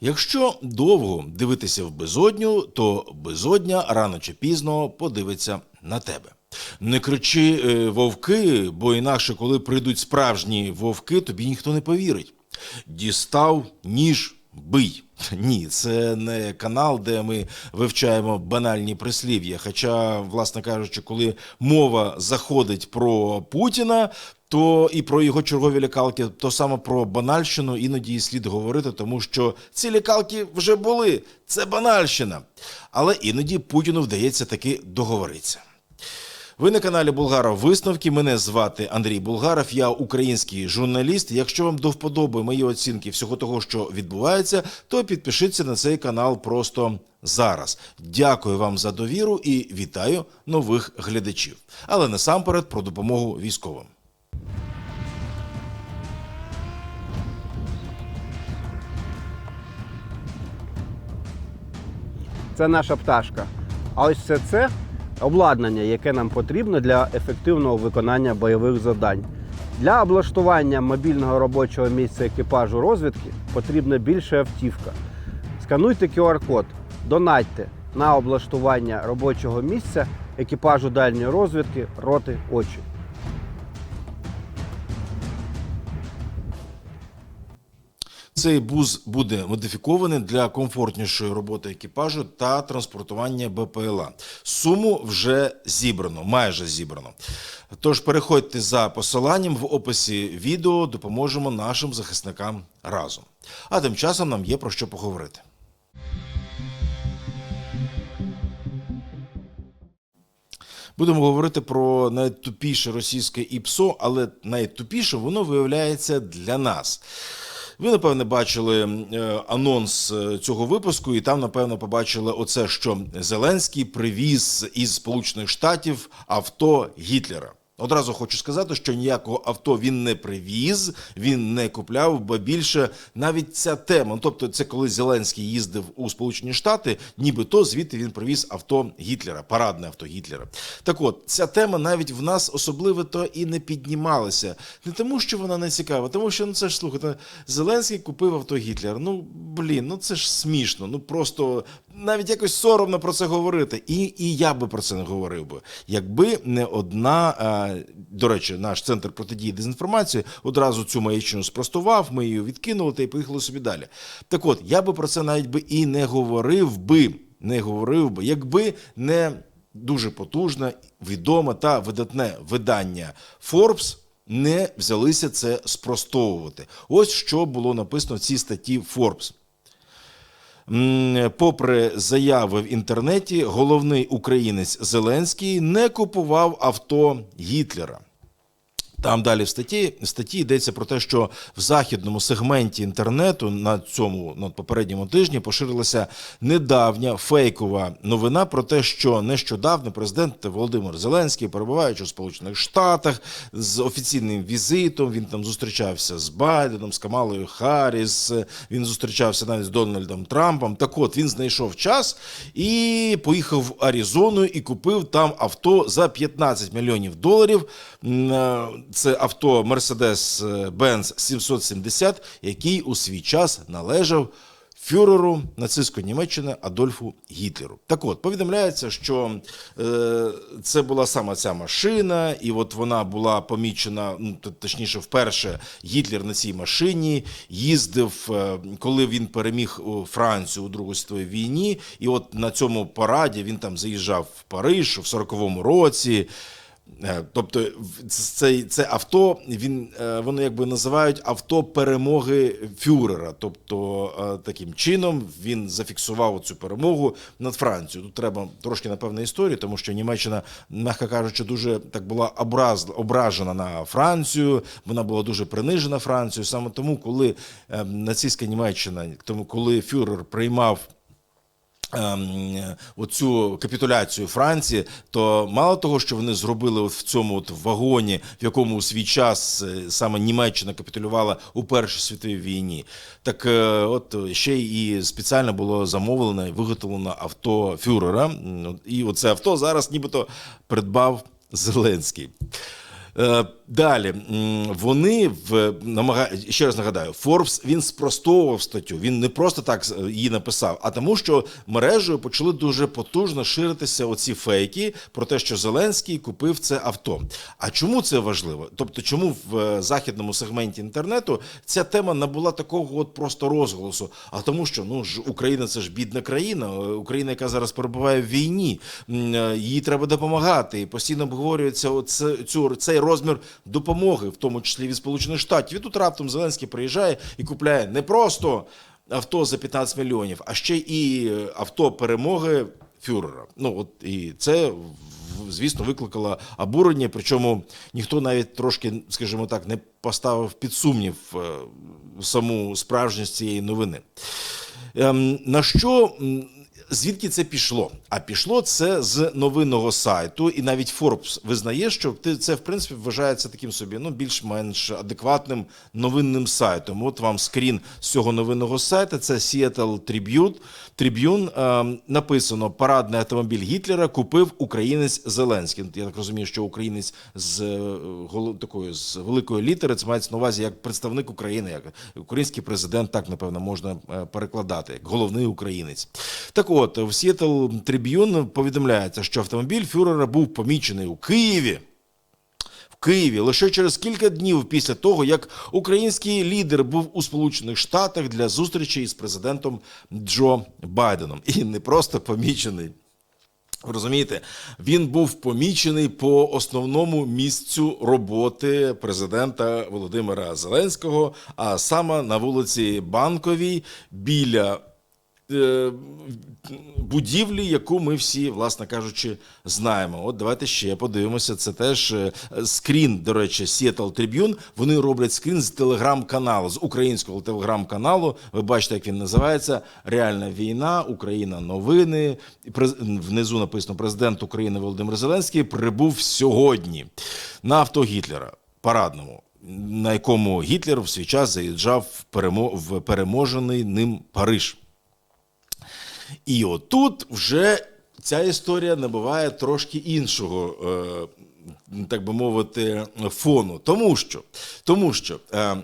Якщо довго дивитися в безодню, то безодня рано чи пізно подивиться на тебе. Не кричи е, вовки, бо інакше, коли прийдуть справжні вовки, тобі ніхто не повірить. Дістав ніж бий. Ні, це не канал, де ми вивчаємо банальні прислів'я. Хоча, власне кажучи, коли мова заходить про Путіна, то і про його чергові лякалки, то саме про банальщину іноді і слід говорити, тому що ці лякалки вже були. Це банальщина. Але іноді Путіну вдається таки договоритися. Ви на каналі Булгаров Висновки. Мене звати Андрій Булгаров. Я український журналіст. Якщо вам до вподоби мої оцінки всього того, що відбувається, то підпишіться на цей канал просто зараз. Дякую вам за довіру і вітаю нових глядачів. Але насамперед про допомогу військовим. Це наша пташка. А ось все це обладнання, яке нам потрібно для ефективного виконання бойових завдань. Для облаштування мобільного робочого місця екіпажу розвідки потрібна більше автівка. Скануйте QR-код, донатьте на облаштування робочого місця екіпажу дальньої розвідки роти очі. Цей бус буде модифікований для комфортнішої роботи екіпажу та транспортування БПЛА. Суму вже зібрано, майже зібрано. Тож переходьте за посиланням в описі відео, допоможемо нашим захисникам разом. А тим часом нам є про що поговорити. Будемо говорити про найтупіше російське ІПСО, але найтупіше воно виявляється для нас. Ви, напевне, бачили е, анонс е, цього випуску, і там, напевно, побачили оце, що Зеленський привіз із Сполучених Штатів авто Гітлера. Одразу хочу сказати, що ніякого авто він не привіз, він не купляв, бо більше навіть ця тема. ну, Тобто, це коли Зеленський їздив у Сполучені Штати, нібито звідти він привіз авто Гітлера, парадне авто Гітлера. Так от, ця тема навіть в нас особливо то і не піднімалася. Не тому, що вона не цікава, тому що ну це ж слухайте, Зеленський купив авто Гітлера. Ну блін, ну це ж смішно. Ну просто навіть якось соромно про це говорити. І, і я би про це не говорив би, якби не одна. а, До речі, наш центр протидії дезінформації одразу цю маячину спростував. Ми її відкинули та й поїхали собі далі. Так от, я би про це навіть би і не говорив би, не говорив би, якби не дуже потужне, відоме та видатне видання Forbes не взялися це спростовувати. Ось що було написано в цій статті Forbes. Попри заяви в інтернеті, головний українець Зеленський не купував авто Гітлера. Там далі в статті, статті йдеться про те, що в західному сегменті інтернету на цьому на попередньому тижні поширилася недавня фейкова новина про те, що нещодавно президент Володимир Зеленський, перебуваючи у Сполучених Штатах з офіційним візитом, він там зустрічався з Байденом, з Камалою Харріс, він зустрічався навіть з Дональдом Трампом. Так от він знайшов час і поїхав в Аризону і купив там авто за 15 мільйонів доларів. Е, Це авто Mercedes-Benz 770, який у свій час належав фюреру нацистської Німеччини Адольфу Гітлеру. Так от повідомляється, що е, це була саме ця машина, і от вона була помічена, ну точніше, вперше Гітлер на цій машині їздив, е, коли він переміг у Францію у Другій світовій війні. І от на цьому параді він там заїжджав в Париж в 40-му році. Е, Тобто, в- це, авто він е, воно якби називають авто перемоги фюрера. Тобто, е, таким чином він зафіксував цю перемогу над Францією. Тут треба трошки напевно історії, тому що Німеччина, м'яко кажучи, дуже так була образ, ображена на Францію. Вона була дуже принижена Францією. Саме тому, коли е, нацистська Німеччина, тому коли фюрер приймав ем, оцю капітуляцію Франції, то мало того, що вони зробили от в цьому от вагоні, в якому у свій час е, саме Німеччина капітулювала у Першій світовій війні, так е, от ще і спеціально було замовлено і виготовлено авто фюрера. І оце авто зараз нібито придбав Зеленський. Е, Далі вони в намага... ще раз нагадаю, Форбс він спростовував статтю. Він не просто так її написав, а тому, що мережею почали дуже потужно ширитися оці фейки про те, що Зеленський купив це авто. А чому це важливо? Тобто, чому в е, західному сегменті інтернету ця тема набула такого от просто розголосу? А тому, що ну ж Україна це ж бідна країна, е, Україна, яка зараз перебуває в війні, е, їй треба допомагати. І постійно обговорюється оце, цю, цей розмір допомоги, в тому числі від Сполучених Штатів. І тут раптом Зеленський приїжджає і купляє не просто авто за 15 мільйонів, а ще і е, авто перемоги фюрера. Ну от і це звісно викликало обурення. Причому ніхто навіть трошки, скажімо так, не поставив під сумнів е, саму справжність цієї новини. Ем, на що звідки це пішло? А пішло це з новинного сайту, і навіть Forbes визнає, що це в принципі вважається таким собі ну більш-менш адекватним новинним сайтом. От вам скрін з цього новинного сайту. Це Seattle Tribune. Tribune. Ем, написано: парадний автомобіль Гітлера купив українець Зеленський. Я так розумію, що українець з е, такою з великої літери це мається на увазі як представник України, як український президент, так напевно можна е, перекладати, як головний українець. Так от в Seattle Tribune повідомляється, що автомобіль фюрера був помічений у Києві. Києві лише через кілька днів після того, як український лідер був у Сполучених Штатах для зустрічі із президентом Джо Байденом. І не просто помічений. Ви Розумієте, він був помічений по основному місцю роботи президента Володимира Зеленського, а саме на вулиці Банковій біля будівлі, яку ми всі, власне кажучи, знаємо. От давайте ще подивимося. Це теж е, скрін, до речі, Seattle Tribune. Вони роблять скрін з телеграм-каналу, з українського телеграм-каналу. Ви бачите, як він називається Реальна війна, Україна новини. Внизу написано Президент України Володимир Зеленський прибув сьогодні на авто Гітлера парадному. На якому Гітлер в свій час заїжджав в переможений ним Париж. І отут вже ця історія набуває трошки іншого, е, так би мовити, фону. Тому що, тому що е,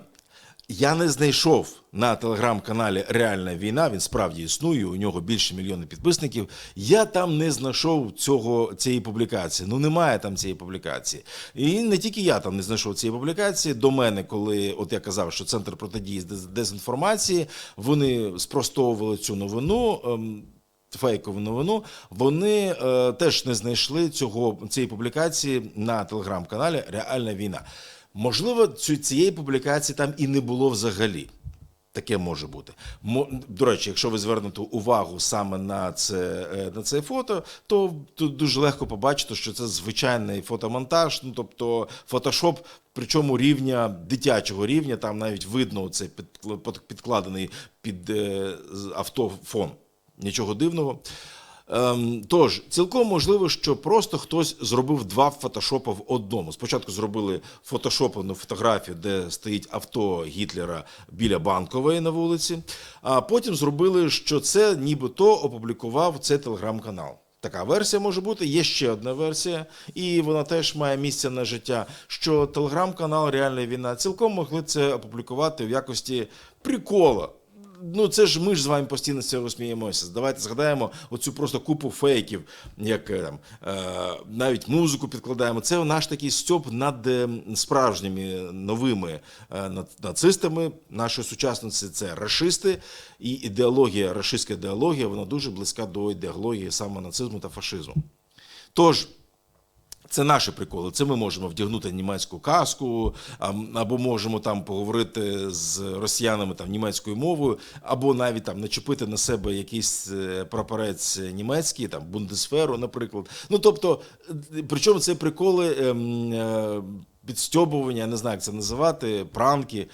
я не знайшов на телеграм-каналі Реальна війна. Він справді існує. У нього більше мільйона підписників. Я там не знайшов цього цієї публікації. Ну немає там цієї публікації. І не тільки я там не знайшов цієї публікації. До мене, коли от я казав, що центр протидії дезінформації, вони спростовували цю новину. ем, Фейкову новину, вони е, теж не знайшли цього цієї публікації на телеграм-каналі Реальна війна. Можливо, цієї публікації там і не було взагалі. Таке може бути. До речі, якщо ви звернете увагу саме на це, е, на це фото, то тут дуже легко побачити, що це звичайний фотомонтаж, ну тобто фотошоп, причому рівня дитячого рівня, там навіть видно це підкладений під е, з- авто фон. Нічого дивного. Ем, тож, цілком можливо, що просто хтось зробив два фотошопи в одному. Спочатку зробили фотошоплену фотографію, де стоїть авто Гітлера біля банкової на вулиці, а потім зробили, що це нібито опублікував цей телеграм-канал. Така версія може бути. Є ще одна версія, і вона теж має місце на життя. Що телеграм-канал Реальна війна цілком могли це опублікувати в якості прикола. Ну, це ж ми ж з вами постійно з цього сміємося. Давайте згадаємо оцю просто купу фейків, як е, там е, навіть музику підкладаємо. Це наш такий стьоп над е, справжніми новими нацистами. Нашої сучасниці це рашисти, і ідеологія, рашистська ідеологія, вона дуже близька до ідеології саме нацизму та фашизму. Тож. Це наші приколи. Це ми можемо вдягнути німецьку каску, або можемо там поговорити з росіянами там німецькою мовою, або навіть там начепити на себе якийсь е, прапорець німецький, там бундесферу, наприклад. Ну тобто, е, причому це приколи ем, е, підстьобування, я не знаю, як це називати, пранки.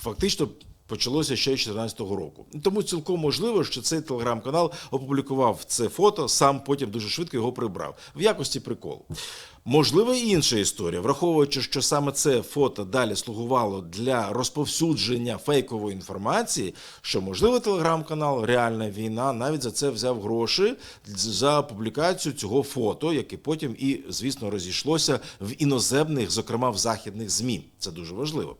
Фактично почалося ще 2014 року. Тому цілком можливо, що цей телеграм-канал опублікував це фото, сам потім дуже швидко його прибрав в якості приколу. Можливо, інша історія, враховуючи, що саме це фото далі слугувало для розповсюдження фейкової інформації, що можливо телеграм-канал Реальна війна навіть за це взяв гроші за публікацію цього фото, яке потім і, звісно, розійшлося в іноземних, зокрема в західних змі. Це дуже важливо.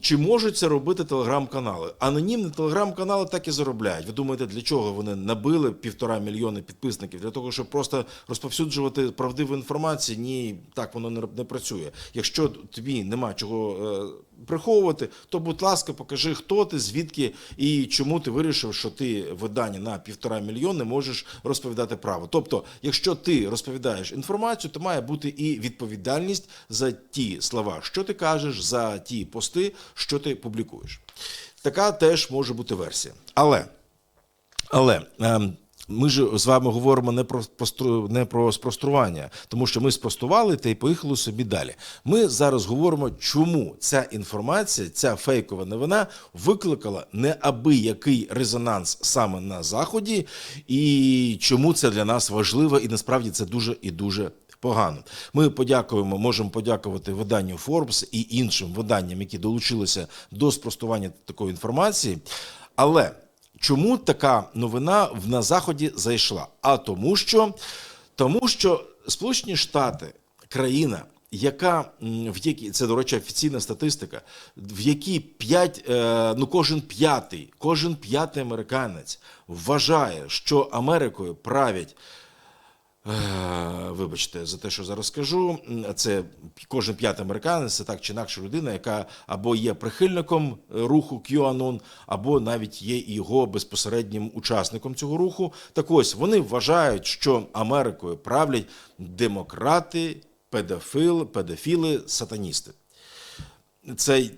Чи можуть це робити телеграм-канали? Анонімні телеграм-канали так і заробляють. Ви думаєте, для чого вони набили півтора мільйони підписників? Для того, щоб просто розповсюджувати правдиву інформацію? Ні, так воно не, не працює. Якщо тобі нема чого е, приховувати, то, будь ласка, покажи, хто ти, звідки і чому ти вирішив, що ти видання на півтора мільйони можеш розповідати право. Тобто, якщо ти розповідаєш інформацію, то має бути і відповідальність за ті слова, що ти кажеш, за ті пости, що ти публікуєш. Така теж може бути версія. Але але ем, ми ж з вами говоримо не про не про спростування, тому що ми спростували та й поїхали собі далі. Ми зараз говоримо, чому ця інформація, ця фейкова новина викликала неабиякий резонанс саме на заході, і чому це для нас важливо, і насправді це дуже і дуже. Погано. Ми подякуємо, можемо подякувати виданню Forbes і іншим виданням, які долучилися до спростування такої інформації. Але Чому така новина в- на заході зайшла? А тому, що тому, що Сполучені Штати, країна, яка в якій це до речі, офіційна статистика, в якій п'ять, е, ну кожен п'ятий, кожен п'ятий американець вважає, що Америкою правять. Е, Вибачте за те, що зараз скажу. Це кожен п'ятий американець, це так чи інакше людина, яка або є прихильником руху QAnon, або навіть є його безпосереднім учасником цього руху. Так ось вони вважають, що Америкою правлять демократи, педофили, педофіли, сатаністи. Це,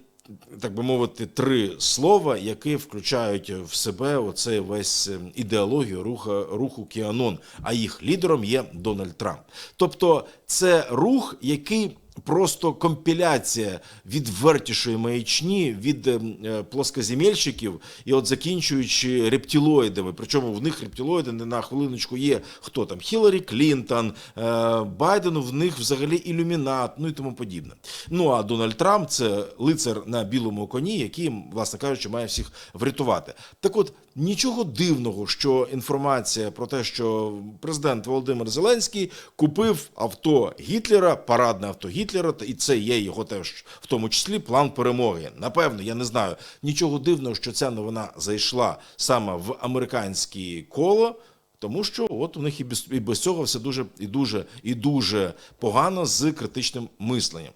так би мовити, три слова, які включають в себе оцей весь е, ідеологію руха, руху Кіанон, а їх лідером є Дональд Трамп. Тобто, це рух, який. Просто компіляція відвертішої маячні від е, е, плоскоземельщиків і от закінчуючи рептилоїдами. Причому в них рептилоїди не на хвилиночку є хто там Хіларі Клінтон, е, Байден в них взагалі ілюмінат, ну і тому подібне. Ну а Дональд Трамп це лицар на білому коні, який, власне кажучи, має всіх врятувати. Так от нічого дивного, що інформація про те, що президент Володимир Зеленський купив авто Гітлера, парадне авто Гітлера, та- і це є його теж в тому числі план перемоги. Напевно, я не знаю нічого дивного, що ця новина зайшла саме в американське коло. Тому що от у них і без, і без цього все дуже і дуже і дуже погано з критичним мисленням.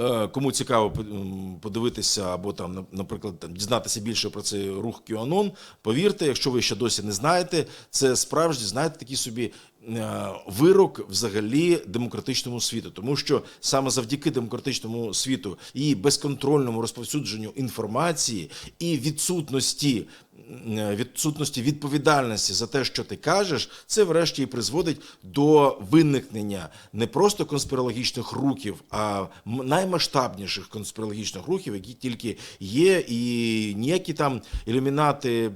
Е, Кому цікаво по- подивитися або там, на- наприклад, там, дізнатися більше про цей рух QAnon, повірте, якщо ви ще досі не знаєте, це справді знаєте такий собі е, вирок взагалі демократичному світу, тому що саме завдяки демократичному світу і безконтрольному розповсюдженню інформації і відсутності. М, Відсутності відповідальності за те, що ти кажеш, це врешті і призводить до виникнення не просто конспірологічних рухів, а наймасштабніших конспірологічних рухів, які тільки є, і ніякі там ілюмінати е,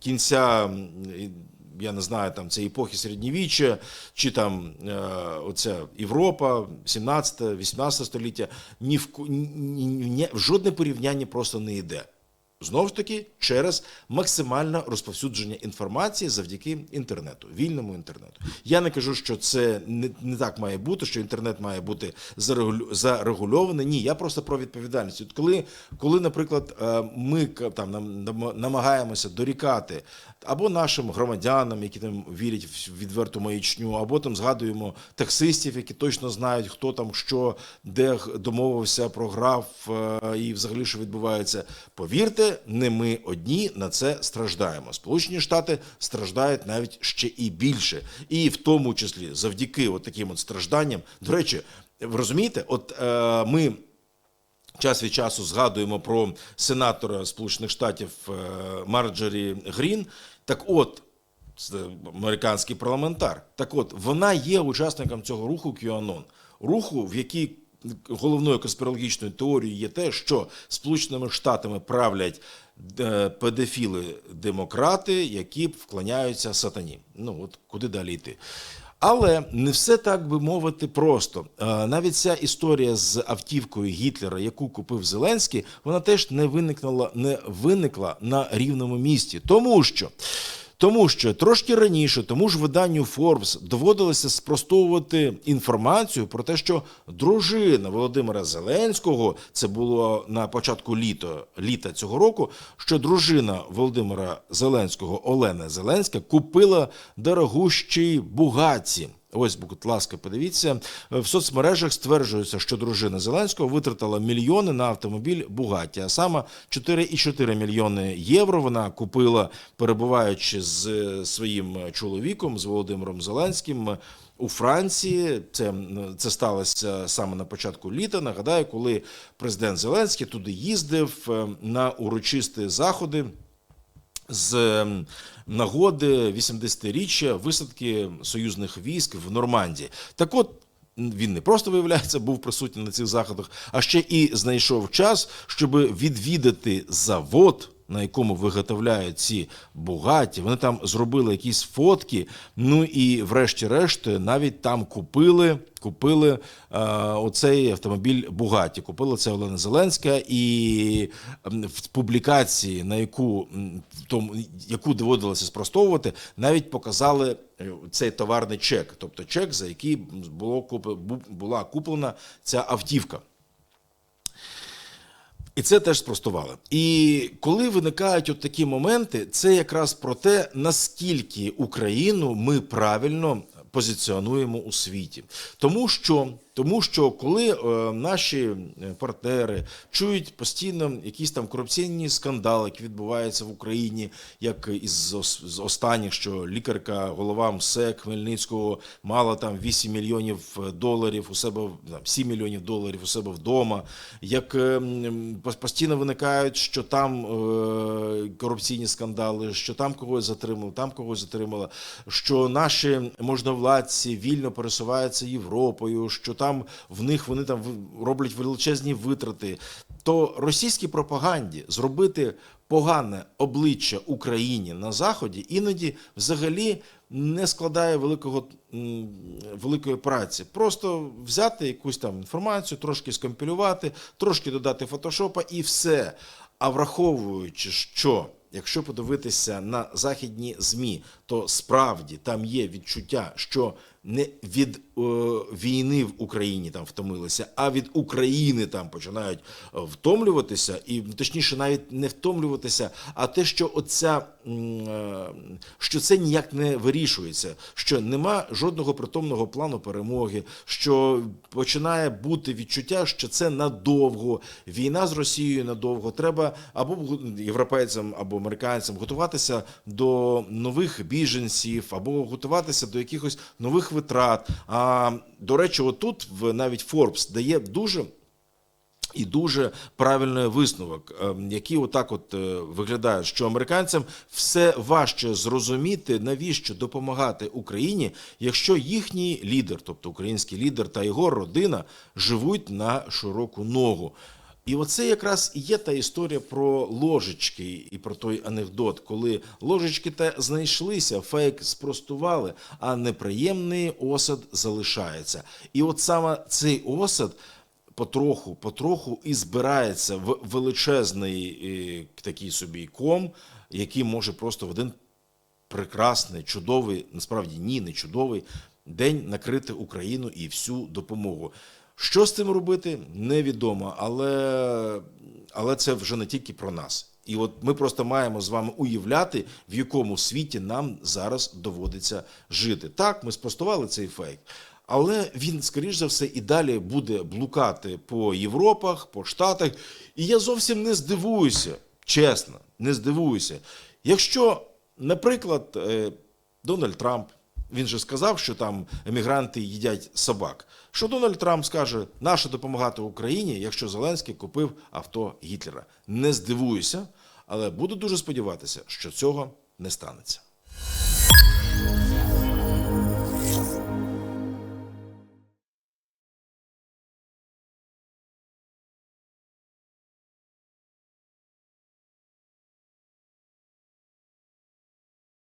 кінця. я не знаю, там це епохи середньовіччя, чи там е, оця Європа, 17-18 століття, ні в ні, ні, жодне порівняння просто не йде. Знову ж таки, через максимальне розповсюдження інформації завдяки інтернету, вільному інтернету. Я не кажу, що це не, не так має бути, що інтернет має бути зарегульований. Ні, я просто про відповідальність. От коли, коли, наприклад, е, ми там нам- нам- намагаємося дорікати або нашим громадянам, які там вірять в відверту маячню, або там згадуємо таксистів, які точно знають, хто там що, де домовився, програв е, і взагалі що відбувається. Повірте, не ми одні на це страждаємо. Сполучені Штати страждають навіть ще і більше, і в тому числі завдяки от таким от стражданням. До речі, ви розумієте, от е, ми. Час від часу згадуємо про сенатора Сполучених Штатів е, Марджорі Грін. Так от, американський парламентар. Так от, вона є учасником цього руху QAnon. Руху, в який головною конспірологічною теорією є те, що Сполученими Штатами правлять е, педофіли-демократи, які вклоняються сатані. Ну от куди далі йти? Але не все так би мовити просто. Е, Навіть ця історія з автівкою Гітлера, яку купив Зеленський, вона теж не виникла, не виникла на рівному місці, тому що. Тому що трошки раніше тому ж виданню Forbes доводилося спростовувати інформацію про те, що дружина Володимира Зеленського, це було на початку літа, літа цього року, що дружина Володимира Зеленського Олена Зеленська купила дорогущий Бугаті. Ось, будь ласка, подивіться. В соцмережах стверджується, що дружина Зеленського витратила мільйони на автомобіль Бугаті, а саме 4,4 мільйони євро вона купила, перебуваючи з е, своїм чоловіком, з Володимиром Зеленським. У Франції це, це сталося саме на початку літа. Нагадаю, коли президент Зеленський туди їздив е, на урочисті заходи з нагоди 80-річчя висадки союзних військ в Нормандії. Так от. Він не просто виявляється, був присутній на цих заходах, а ще і знайшов час, щоб відвідати завод, на якому виготовляють ці бугаті. Вони там зробили якісь фотки. Ну і, врешті-решт, навіть там купили. Купили е, оцей автомобіль Бугаті. Купила це Олена Зеленська, і в публікації, на яку тому, яку доводилося спростовувати, навіть показали е, цей товарний чек, тобто чек, за який було була куплена ця автівка. І це теж спростували. І коли виникають от такі моменти, це якраз про те, наскільки Україну ми правильно позиціонуємо у світі. Тому що, тому що коли е, наші е, партнери чують постійно якісь там корупційні скандали, які відбуваються в Україні, як із з останніх, що лікарка, голова МСЕК Хмельницького мала там 8 мільйонів доларів у себе там, 7 мільйонів доларів у себе вдома, як е, постійно виникають, що там е, корупційні скандали, що там когось затримали, там когось затримали, що наші можновладці вільно пересуваються Європою, що там в них вони там роблять величезні витрати. То російській пропаганді зробити погане обличчя Україні на заході іноді взагалі не складає великого великої праці. Просто взяти якусь там інформацію, трошки скомпілювати, трошки додати фотошопа і все. А враховуючи, що якщо подивитися на західні змі, то справді там є відчуття, що не від е, війни в Україні там втомилися, а від України там починають е, втомлюватися, і точніше, навіть не втомлюватися, а те, що оця е, що це ніяк не вирішується, що нема жодного притомного плану перемоги, що починає бути відчуття, що це надовго. Війна з Росією надовго. Треба або європейцям, або американцям готуватися до нових біженців, або готуватися до якихось нових витрат. А до речі, отут в навіть Forbes дає дуже і дуже правильний висновок, ем, який отак от е, виглядає, що американцям все важче зрозуміти, навіщо допомагати Україні, якщо їхній лідер, тобто український лідер та його родина, живуть на широку ногу. І оце якраз і є та історія про ложечки і про той анекдот, коли ложечки та знайшлися, фейк спростували, а неприємний осад залишається. І от саме цей осад потроху, потроху і збирається в величезний е, такий собі ком, який може просто в один прекрасний, чудовий, насправді ні, не чудовий день накрити Україну і всю допомогу. Що з цим робити, невідомо, але, але це вже не тільки про нас. І от ми просто маємо з вами уявляти, в якому світі нам зараз доводиться жити. Так, ми спростували цей фейк, але він, скоріш за все, і далі буде блукати по Європах, по Штатах. І я зовсім не здивуюся, чесно, не здивуюся. Якщо, наприклад, е, Дональд Трамп, він же сказав, що там емігранти їдять собак. Що Дональд Трамп скаже, наше допомагати Україні, якщо Зеленський купив авто Гітлера. Не здивуюся, але буду дуже сподіватися, що цього не станеться.